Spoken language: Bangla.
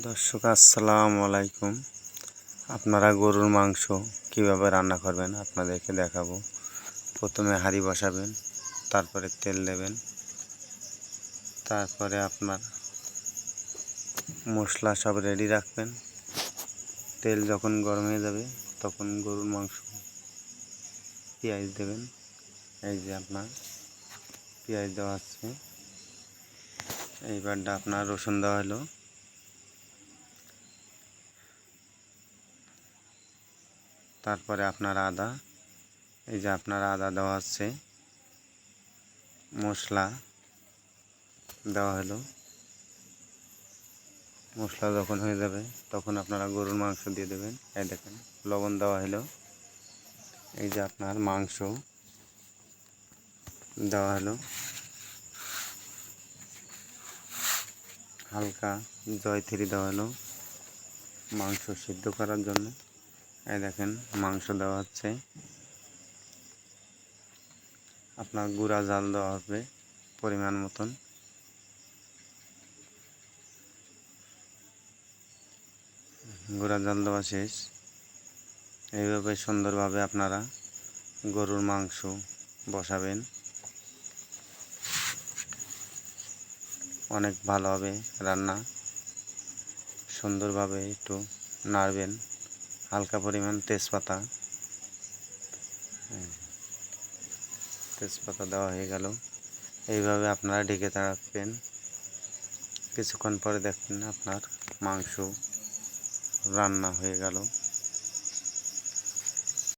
দর্শক, আসসালামু আলাইকুম। আপনারা গরুর মাংস কীভাবে রান্না করবেন আপনাদেরকে দেখাবো। প্রথমে হাঁড়ি বসাবেন, তারপরে তেল দেবেন, তারপরে আপনার মশলা সব রেডি রাখবেন। তেল যখন গরম হয়ে যাবে, তখন গরুর মাংস পেঁয়াজ দেবেন। এই যে আপনার পেঁয়াজ দেওয়া হচ্ছে। এইবারটা আপনার রসুন দেওয়া হলো। তারপরে আপনার আদা, এই যে আপনার আদা দেওয়া হচ্ছে, মশলা দেওয়া হলো। মশলা যখন হয়ে যাবে, তখন আপনারা গরুর মাংস দিয়ে দেবেন। এই দেখেন, লবণ দেওয়া হলো। এই যে আপনার মাংস দেওয়া হলো। হালকা জয়থিরি দেওয়া হলো মাংস সিদ্ধ করার জন্য। এই দেখেন, মাংস দেওয়া হচ্ছে। আপনার গুঁড়া জাল দেওয়া হবে, পরিমাণ মতন। গুঁড়া জাল দেওয়া শেষ। এইভাবে সুন্দরভাবে আপনারা গরুর মাংস বসাবেন। অনেক ভালো হবে রান্না। সুন্দরভাবে একটু নাড়বেন। হালকা পরিমাণ তেজপাতা। হ্যাঁ, তেজপাতা দেওয়া হয়ে গেল। এইভাবে আপনারা ঢেকে রাখবেন কিছুক্ষণ পরে দেখবেন আপনার মাংস রান্না হয়ে গেল।